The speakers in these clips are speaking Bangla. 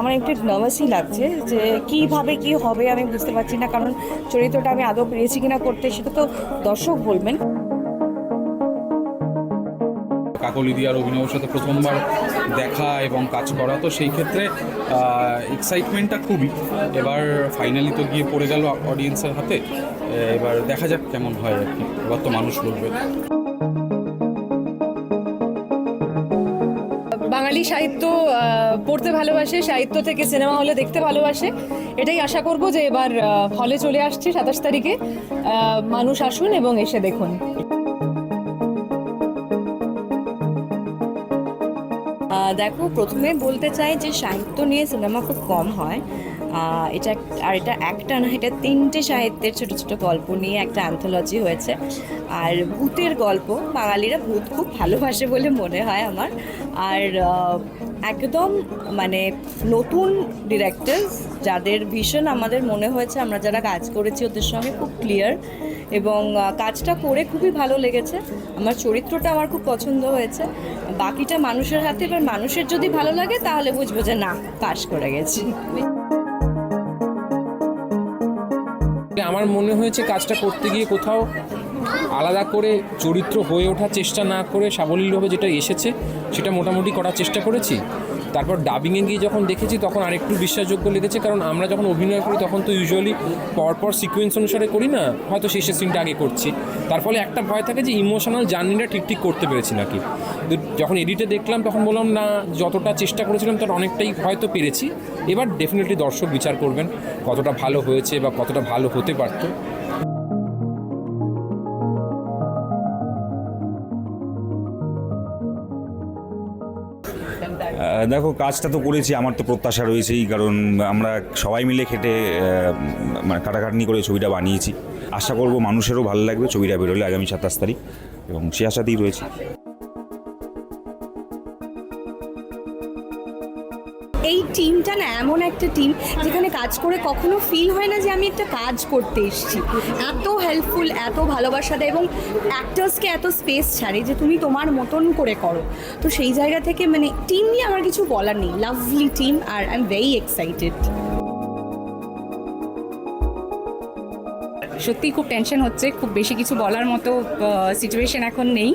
আমার একটু নার্ভাসই লাগছে যে কীভাবে কি হবে আমি বুঝতে পারছি না, কারণ চরিত্রটা আমি আদৌ পেরেছি কিনা করতে সেটা তো দর্শক বলবেন। কাকলি দিয়ার অভিনয়ের সাথে প্রথমবার দেখা এবং কাজ করা, তো সেই ক্ষেত্রে এক্সাইটমেন্টটা খুবই। এবার ফাইনালি তো গিয়ে পড়ে গেল অডিয়েন্সের হাতে, এবার দেখা যাক কেমন হয় আর কি। এবার তো মানুষ বলবে। বাঙালি সাহিত্য পড়তে ভালোবাসে, সাহিত্য থেকে সিনেমা হলে দেখতে ভালোবাসে। এটাই আশা করব যে এবার হলে চলে আসছে সাতাশ তারিখে। মানুষ আসুন এবং এসে দেখুন। দেখো, প্রথমে বলতে চাই যে সাহিত্য নিয়ে সিনেমা খুব কম হয়। এটা আর এটা একটা না, এটা তিনটে সাহিত্যের ছোট ছোট গল্প নিয়ে একটা অ্যান্থোলজি হয়েছে। আর ভূতের গল্প, বাঙালিরা ভূত খুব ভালোবাসে বলে মনে হয় আমার। আর একদম মানে নতুন ডিরেক্টরস যাদের ভীষণ আমাদের মনে হয়েছে, আমরা যারা কাজ করেছি ওদের সঙ্গে খুব ক্লিয়ার এবং কাজটা করে খুবই ভালো লেগেছে। আমার চরিত্রটা আমার খুব পছন্দ হয়েছে। বাকিটা মানুষের হাতে, এবার মানুষের যদি ভালো লাগে, তাহলে বুঝব যে না পাশ করে গেছি। আমার মনে হয়েছে কাজটা করতে গিয়ে কোথাও আলাদা করে চরিত্র হয়ে ওঠার চেষ্টা না করে সাবলীলভাবে যেটা এসেছে, সেটা মোটামুটি করার চেষ্টা করেছি। তারপর ডাবিংয়ে গিয়ে যখন দেখেছি, তখন আরেকটু বিশ্বাসযোগ্য লেগেছে। কারণ আমরা যখন অভিনয় করি, তখন তো ইউজুয়ালি পরপর সিকোয়েন্স অনুসারে করি না, হয়তো শেষের সিনটা আগে করছি। তার ফলে একটা ভয় থাকে যে ইমোশনাল জার্নিটা ঠিক ঠিক করতে পেরেছি নাকি। যখন এডিটে দেখলাম, তখন বললাম, না, যতটা চেষ্টা করেছিলাম, তার অনেকটাই হয়তো পেরেছি। এবার ডেফিনেটলি দর্শক বিচার করবেন, কতটা ভালো হয়েছে বা কতটা ভালো হতে পারতো। দেখো, কাজটা তো করেছি, আমার তো প্রত্যাশা রয়েছেই, কারণ আমরা সবাই মিলে খেটে মানে কাটাকাটনি করে ছবিটা বানিয়েছি। আশা করব মানুষেরও ভালো লাগবে ছবিটা বেরোলে আগামী সাতাশ তারিখ, এবং সে আশাতেই রয়েছে। এই টিমটা না এমন একটা টিম যেখানে কাজ করে কখনো ফিল হয় না যে আমি একটা কাজ করতে এসেছি। এত হেল্পফুল এত ভালোবাসা দেয় এবং অ্যাক্টার্সকে এত স্পেস ছাড়ে যে তুমি তোমার মতন করে করো। তো সেই জায়গা থেকে মানে টিম নিয়ে আমার কিছু বলার নেই। লাভলি টিম আর আই এম ভেরি এক্সাইটেড সত্যি খুব টেনশন হচ্ছে খুব বেশি কিছু বলার মতো সিচুয়েশন এখন নেই।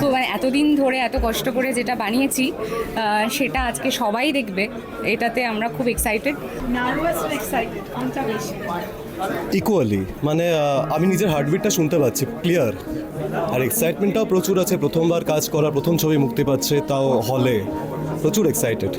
তো মানে এতদিন ধরে এত কষ্ট করে যেটা বানিয়েছি সেটা আজকে সবাই দেখবে এটাতে আমরা খুব এক্সাইটেড ইকুয়ালি মানে আমি নিজের হার্টবিটটা শুনতে পাচ্ছি ক্লিয়ার আর এক্সাইটমেন্টটাও প্রচুর আছে প্রথমবার কাজ করা প্রথম ছবি মুক্তি পাচ্ছে তাও হলে প্রচুর এক্সাইটেড